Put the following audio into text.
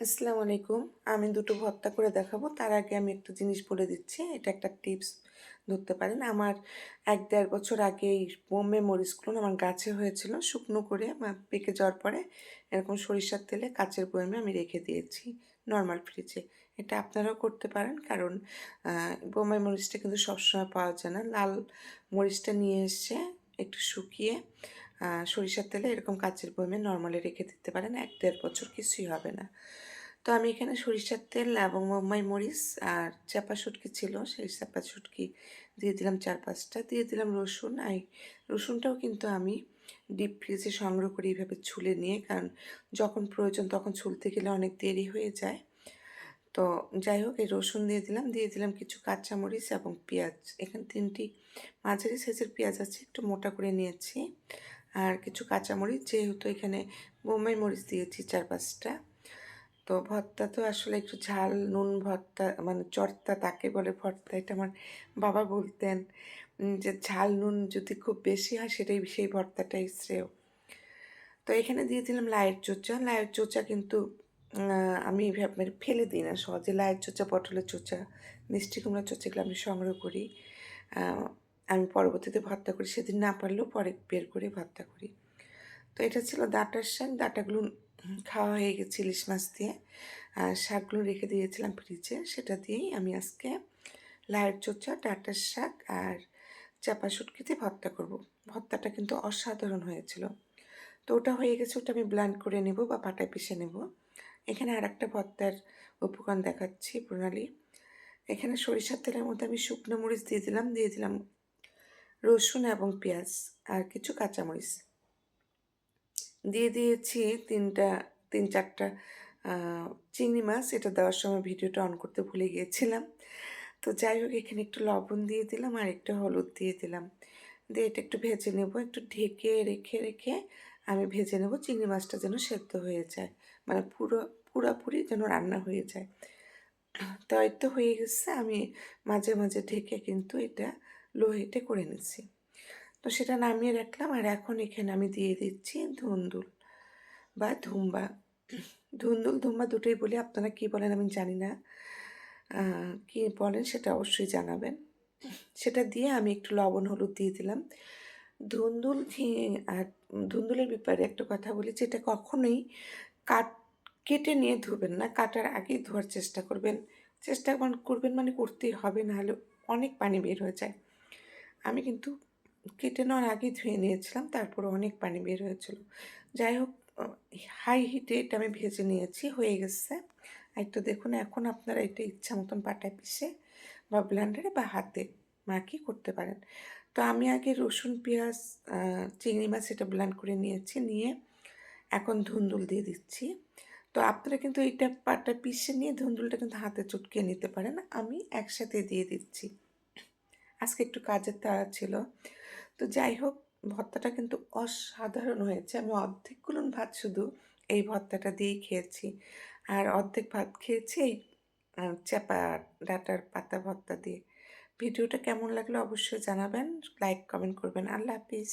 আসসালামু আলাইকুম। আমি দুটো ভর্তা করে দেখাবো। তার আগে আমি একটা জিনিস বলে দিচ্ছি। এটা একটা টিপস ধরতে পারেন। আমার এক দেড় বছর আগে এই বোম্বে মরিচগুলো আমার গাছে হয়েছিল। শুকনো করে পেকে যাওয়ার পরে এরকম সরিষার তেলে কাচের বয়ামে আমি রেখে দিয়েছি নর্মাল ফ্রিজে। এটা আপনারাও করতে পারেন। কারণ বোম্বে মরিচটা কিন্তু সবসময় পাওয়া যায় না। লাল মরিচটা নিয়ে এসে একটু শুকিয়ে সরিষার তেলে এরকম কাচের বয়ামে নর্মালি রেখে দিতে পারেন, এক দেড় বছর কিছুই হবে না। তো আমি এখানে সরিষার তেল এবং মোম্বাই মরিচ আর চাপা শুটকি ছিল, সেই চাপা শুটকি দিয়ে দিলাম চার পাঁচটা। দিয়ে দিলাম রসুন আর রসুনটাও কিন্তু আমি ডিপ ফ্রিজে সংগ্রহ করি এইভাবে ছুলে নিয়ে, কারণ যখন প্রয়োজন তখন ছুলতে গেলে অনেক দেরি হয়ে যায়। তো যাই হোক, এই রসুন দিয়ে দিলাম দিয়ে দিলাম কিছু কাঁচামরিচ এবং পেঁয়াজ। এখানে তিনটি মাঝারি সাইজের পেঁয়াজ আছে, একটু মোটা করে নিয়েছি। আর কিছু কাঁচামরিচ, যেহেতু এখানে বোম্বাই মরিচ দিয়েছি চার পাঁচটা তো ভর্তা তো আসলে একটু ঝাল, নুন ভর্তা মানে চর্তা তাকে বলে ভর্তা, এটা আমার বাবা বলতেন যে ঝাল নুন যদি খুব বেশি হয় সেটাই, সেই ভর্তাটাই শ্রেয়। তো এখানে দিয়ে দিলাম লাইয়ের চোচা। লায়ের চোচা কিন্তু আমি মানে ফেলে দিই না সহজে। লায়ের চোচা, পটলের চোচা, মিষ্টি কুমড়ার চোচা এগুলো আমি সংগ্রহ করি। আমি পরবর্তীতে ভর্তা করি, সেদিন না পারলেও পরে বের করে ভর্তা করি। তো এটা ছিল ডাঁটার শাক, ডাঁটাগুলো খাওয়া হয়ে গেছে ইলিশ মাছ দিয়ে। আর শাকগুলো রেখে দিয়েছিলাম ফ্রিজে, সেটা দিয়েই আমি আজকে লাইয়ের চোচা, ডাঁটার শাক আর চাপা শুটকিতে ভর্তা করব। ভর্তাটা কিন্তু অসাধারণ হয়েছিল। তো ওটা হয়ে গেছে, ওটা আমি ব্লান্ড করে নেব বা পাটায় পিষে নেব। এখানে আর একটা ভর্তার উপকরণ দেখাচ্ছি প্রণালী। এখানে সরিষার তেলের মধ্যে আমি শুকনো মরিচ দিয়ে দিলাম দিয়ে দিলাম রসুন এবং পেঁয়াজ আর কিছু কাঁচামরিচ। দিয়ে দিয়েছি তিনটা, তিন চারটা চিংড়ি মাছ। এটা দেওয়ার সময় ভিডিওটা অন করতে ভুলে গিয়েছিলাম। তো যাই হোক, এখানে একটু লবণ দিয়ে দিলাম আর একটু হলুদ দিয়ে দিলাম। দিয়ে এটা একটু ভেজে নেব। একটু ঢেকে রেখে রেখে আমি ভেজে নেব চিংড়ি মাছটা যেন সেদ্ধ হয়ে যায়। মানে পুরো, পুরোপুরি যেন রান্না হয়ে যায়। তো হয়ে গেছে। আমি মাঝে মাঝে ঢেকে কিন্তু এটা লো হিটে করে নিচ্ছি তো সেটা নামিয়ে রাখলাম আর এখন এখানে আমি দিয়ে দিচ্ছি ধুন্দুল বা ধুম্বা। ধুন্দুল, ধুম্বা দুটোই বলি, আপনারা কী বলেন আমি জানি না। কী বলেন সেটা অবশ্যই জানাবেন। সেটা দিয়ে আমি একটু লবণ, হলুদ দিয়ে দিলাম। ধুন্দুল আর ধুন্দুলের ব্যাপারে একটা কথা বলি যেটা কখনোই কাট, কেটে নিয়ে ধুবেন না, কাটার আগেই ধোয়ার চেষ্টা করবেন। চেষ্টা করবেন মানে করতেই হবে না হলে অনেক পানি বের হয়ে যায়। আমি কিন্তু কেটে নেওয়ার আগেই ধুয়ে নিয়েছিলাম, তারপরে অনেক পানি বের হয়েছিল। যাই হোক হাই হিটে এটা আমি ভেজে নিয়েছি, হয়ে গেছে। আর তো দেখুন, এখন আপনারা এটা ইচ্ছা মতন পাটায় পিষে বা ব্লেন্ডারে বা হাতে মাখি করতে পারেন। তো আমি আগে রসুন, পেঁয়াজ চিংড়ি মাছ এটা ব্লেন্ড করে নিয়েছি, নিয়ে এখন ধুন্দুল দিয়ে দিচ্ছি। তো আপনারা কিন্তু এইটা পাটা পিষে নিয়ে ধুন্দুলটা কিন্তু হাতে চটকে নিতে পারেন, আমি একসাথে দিয়ে দিচ্ছি। আজকে একটু কাজের তাড়া ছিল। তো যাই হোক, ভর্তাটা কিন্তু অসাধারণ হয়েছে। আমি অর্ধেকগুলো ভাত শুধু এই ভর্তাটা দিয়েই খেয়েছি। আর অর্ধেক ভাত খেয়েছি এই চাপা ডাটার পাতা ভর্তা দিয়ে। ভিডিওটা কেমন লাগল অবশ্যই জানাবেন, লাইক, কমেন্ট করবেন। আল্লাহ হাফিজ।